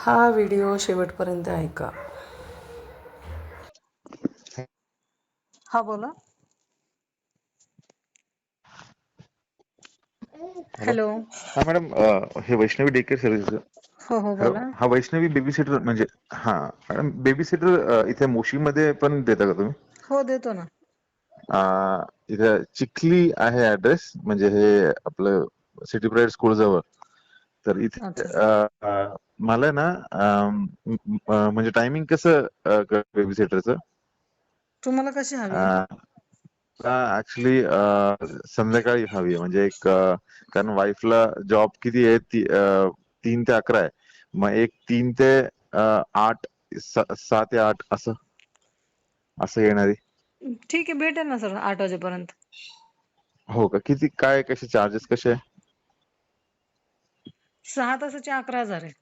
हा व्हिडिओ शेवटपर्यंत ऐका. हा बोला. हॅलो. हा मॅडम हे वैष्णवी डे केअर सर्व्हिस हो हो बोला. हा वैष्णवी बेबी सिटर म्हणजे हा मॅडम बेबी सिटर इथे मोशीमध्ये पण देता का तुम्ही? हो देतो ना. अ, इथे चिखली आहे ऍड्रेस म्हणजे हे आपलं सिटी प्रायड स्कूल जवळ. तर इथे मला ना म्हणजे टायमिंग कसं बेबी सिटरचं तुम्हाला कशी हवी? ऍक्च्युली संध्याकाळी हवी आहे. म्हणजे एक कारण वाईफला जॉब किती आहे ती तीन ते अकरा आहे. मग एक तीन ते आठ सहा ते आठ असं असं येणारी ठीक आहे भेटेल ना सर आठ वाजेपर्यंत. हो का? किती काय कसे चार्जेस कसे आहे? सहा तासाचे अकरा हजार आहे.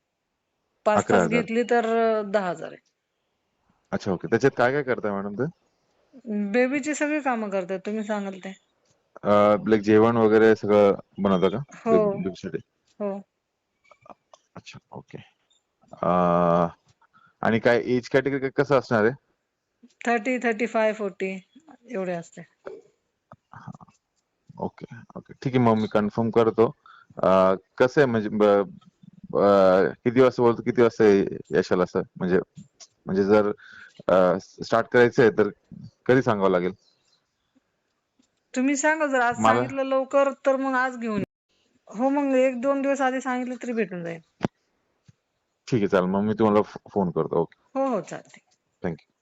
पाच अकरा तास हजार. घेतली तर अं, दहा हजार आहे. अच्छा ओके. त्याच्यात काय काय करताय मॅडम ते? बेबीची सगळी कामं करतात तुम्ही सांगाल ते. लाईक जेवण वगैरे सगळं बनवतं का? हो. बेबीसाठी हो. अच्छा ओके. आणि काय एज कॅटेगरी कसं असणार आहे? थर्टी थर्टी फाय फोर्टी एवढे असते. Okay okay. ठीक आहे मग मी कन्फर्म करतो. अं, कसं आहे म्हणजे किती वाजता बोलतो किती वाजता यशाल असं? म्हणजे म्हणजे जर स्टार्ट करायचं आहे तर कधी सांगावं लागेल? तुम्ही सांगा जर आज मला सांगितलं लवकर तर मग आज घेऊन या. हो मग एक दोन दिवस आधी सांगितलं तरी भेटून जाईल. ठीक आहे चालेल. मग मी तुम्हाला फोन करतो. ओके. हो हो चालते थँक्यू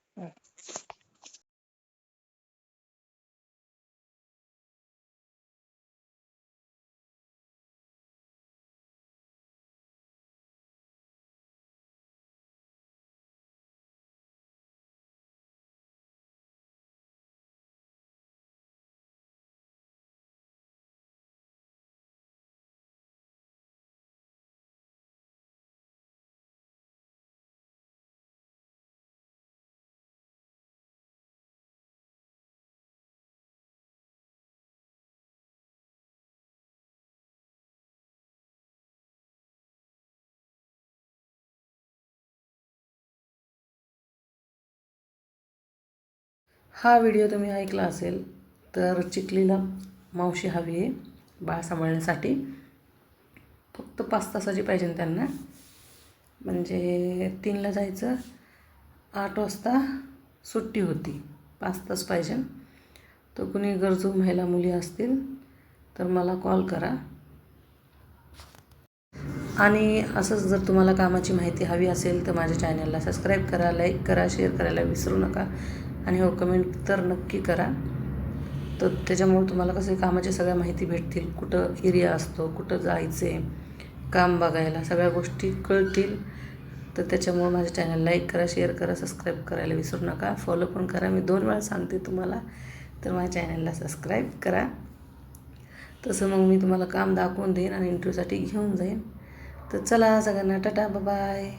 हा व्हिडिओ तुम्ही ऐकला असेल तर चिखलीला मावशी हवी आहे बाळ सांभाळण्यासाठी. फक्त पाच तासाची पाहिजे त्यांना. म्हणजे तीनला जायचं आठ वाजता सुट्टी होती. पाच तास पाहिजे. तर कुणी गरजू महिला मुली असतील तर मला कॉल करा. आणि असंच जर तुम्हाला कामाची माहिती हवी असेल तर माझ्या चॅनलला सबस्क्राईब करा लाईक करा शेअर करायला विसरू नका. आणि हो कमेंट तर नक्की करा. तर त्याच्यामुळे तुम्हाला कसं कामाची सगळ्या माहिती भेटतील. कुठं एरिया असतो कुठं जायचे काम बघायला सगळ्या गोष्टी कळतील. तर त्याच्यामुळे माझ्या चॅनल लाईक करा शेअर करा सबस्क्राईब करायला विसरू नका. फॉलो पण करा. मी दोन वेळा सांगते तुम्हाला तर माझ्या चॅनलला सबस्क्राईब करा. तसं मग मी तुम्हाला काम दाखवून देईन आणि इंटरव्ह्यूसाठी घेऊन जाईन. तर चला सगळ्यांना टाटा बाय